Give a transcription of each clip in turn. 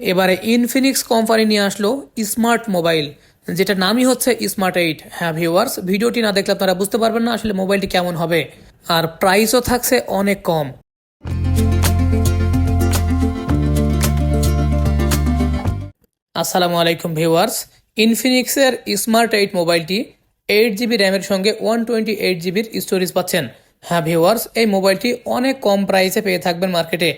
এবারে Infinix company নিয়ে আসলো স্মার্ট মোবাইল যেটা নামই হচ্ছে স্মার্ট এইট হ্যাঁ ভিউয়ার্স ভিডিওটি না দেখলে আপনারা বুঝতে পারবেন না আসলে মোবাইলটি কেমন হবে। আর প্রাইসও থাকছে অনেক কম। আসসালামু আলাইকুম ভিউয়ার্স ইনফিনিক্সের স্মার্ট এইট মোবাইলটি এইট জিবি র্যামের সঙ্গে ওয়ান টোয়েন্টি এইট জিবির স্টোরেজ পাচ্ছেন। হ্যাঁ ভিউয়ার্স এই মোবাইলটি অনেক কম প্রাইসে পেয়ে থাকবেন মার্কেটে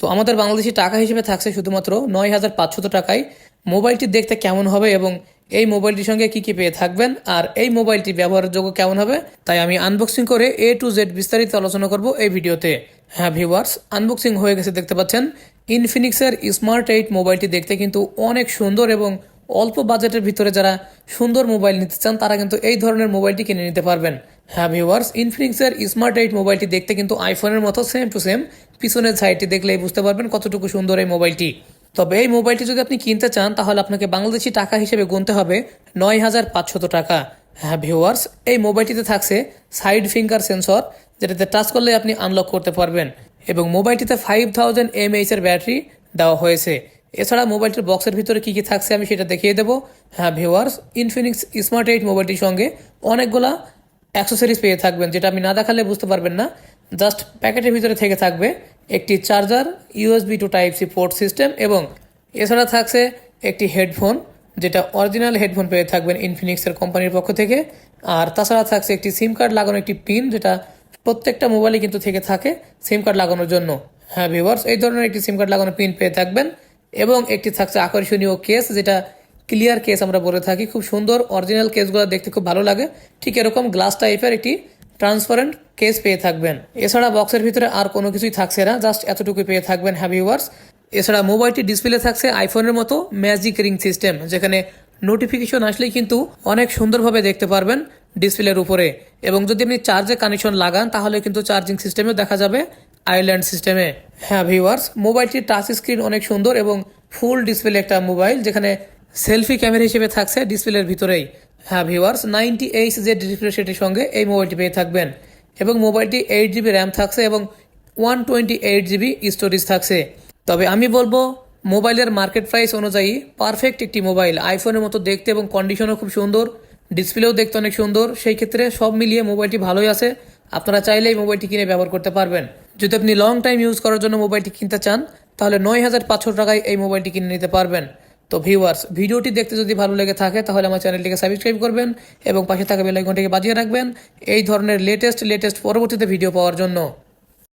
তো আমাদের বাংলাদেশি টাকা হিসেবে থাকছে শুধুমাত্র নয় হাজার পাঁচশত টাকায়। মোবাইলটি দেখতে কেমন হবে এবং এই মোবাইলটির সঙ্গে কি কি পেয়ে থাকবেন আর এই মোবাইলটি ব্যবহারের যোগ্য কেমন হবে, তাই আমি আনবক্সিং করে এ টু জেড বিস্তারিত আলোচনা করব এই ভিডিওতে। হ্যাঁ ভিউয়ার্স আনবক্সিং হয়ে গেছে দেখতে পাচ্ছেন। ইনফিনিক্সের স্মার্ট এইট মোবাইলটি দেখতে কিন্তু অনেক সুন্দর এবং অল্প বাজেটের ভিতরে যারা সুন্দর মোবাইল নিতে চান, তারা কিন্তু এই ধরনের মোবাইলটি কিনে নিতে পারবেন। হ্যাঁ ভিউয়ার্স ইনফিনিক্সের স্মার্ট এইট মোবাইলটি দেখতে কিন্তু আইফোনের মতো সেম টু সেম পিছনের সাইডটি দেখলেই বুঝতে পারবেন কতটুকু সুন্দর এই মোবাইলটি তবে এই মোবাইলটি যদি আপনি কিনতে চান, তাহলে আপনাকে বাংলাদেশি টাকা হিসেবে গুনতে হবে নয় হাজার পাঁচশত টাকা। হ্যাঁ ভিউয়ার্স এই মোবাইলটিতে থাকছে সাইড ফিঙ্গার সেন্সর যেটাতে টাচ করলে আপনি আনলক করতে পারবেন। এবং মোবাইলটিতে ফাইভ থাউজেন্ড এমএইচ এর ব্যাটারি দেওয়া হয়েছে। এছাড়া মোবাইলটির বক্সের ভিতরে কী কী থাকছে আমি সেটা দেখিয়ে দেবো। হ্যাঁ ভিউয়ার্স ইনফিনিক্স স্মার্ট এইট মোবাইলটির সঙ্গে অনেকগুলা অ্যাক্সেসরিজ পেয়ে থাকবেন, যেটা আমি না দেখালে বুঝতে পারবেন না। জাস্ট প্যাকেটের ভিতরে থেকে থাকবে একটি charger USB to type C port system এবং এছাড়া থাকছে একটি হেডফোন যেটা অরিজিনাল হেডফোন পেয়ে থাকবেন ইনফিনিক্সের কোম্পানির পক্ষ থেকে। আর তাছাড়া থাকছে একটি সিম কার্ড লাগানো একটি পিন যেটা প্রত্যেকটা মোবাইলে কিন্তু থেকে থাকে সিম কার্ড লাগানোর জন্য। হ্যাঁ ভিউয়ার্স এই ধরনের একটি সিম কার্ড লাগানো পিন পেয়ে থাকবেন এবং একটি থাকছে আকর্ষণীয় কেস যেটা ক্লিয়ার কেস আমরা বলে থাকি। খুব সুন্দর অরিজিনাল কেসগুলো দেখতে খুব ভালো লাগে। ঠিক এরকম গ্লাস টাইপের একটি ট্রান্সপারেন্ট কেস পেয়ে থাকবেন। এছাড়া বক্সের ভিতরে আর কোনো কিছুই থাকছে না জাস্ট এতটুকু পেয়ে থাকবেন হ্যাভি ওয়ার্স এছাড়া মোবাইলটি ডিসপ্লে থাকছে আইফোনের মতো ম্যাজিক রিং সিস্টেম যেখানে নোটিফিকেশন আসলেই কিন্তু অনেক সুন্দরভাবে দেখতে পারবেন ডিসপ্লের উপরে। এবং যদি আপনি চার্জে কানেকশন লাগান, তাহলে কিন্তু চার্জিং সিস্টেমেও দেখা যাবে আইল্যান্ড সিস্টেমে হ্যাঁ ভিউয়ার্স মোবাইলটির টাচ স্ক্রিন অনেক সুন্দর এবং ফুল ডিসপ্লে একটা মোবাইল যেখানে সেলফি ক্যামেরা হিসেবে থাকছে ডিসপ্লের ভিতরেই। হ্যাঁ ভিওয়ার্স নাইনটি এইচ জেড রিফ্রেশের সঙ্গে এই মোবাইলটি পেয়ে থাকবেন। এবং মোবাইলটি এইট জিবি র্যাম থাকছে এবং one twenty eight GB storage থাকছে। তবে আমি বলব, মোবাইলের মার্কেট প্রাইস অনুযায়ী পারফেক্ট একটি মোবাইল। আইফোনের মতো দেখতে এবং কন্ডিশনও খুব সুন্দর ডিসপ্লেও দেখতে অনেক সুন্দর। সেই ক্ষেত্রে সব মিলিয়ে মোবাইলটি ভালোই আছে। আপনারা চাইলে এই মোবাইলটি কিনে ব্যবহার করতে পারবেন। যদি আপনি লং টাইম ইউজ করার জন্য মোবাইলটি কিনতে চান, তাহলে নয় হাজার পাঁচশো টাকায় এই মোবাইলটি কিনে নিতে পারবেন। তো ভিউয়ার্স ভিডিওটি দেখতে যদি ভালো লেগে থাকে, তাহলে আমার চ্যানেলটিকে সাবস্ক্রাইব করবেন এবং পাশে থাকা বেলাইকনটিকে বাজিয়ে রাখবেন। এই ধরনের লেটেস্ট লেটেস্ট পরবর্তীতে ভিডিও পাওয়ার জন্য।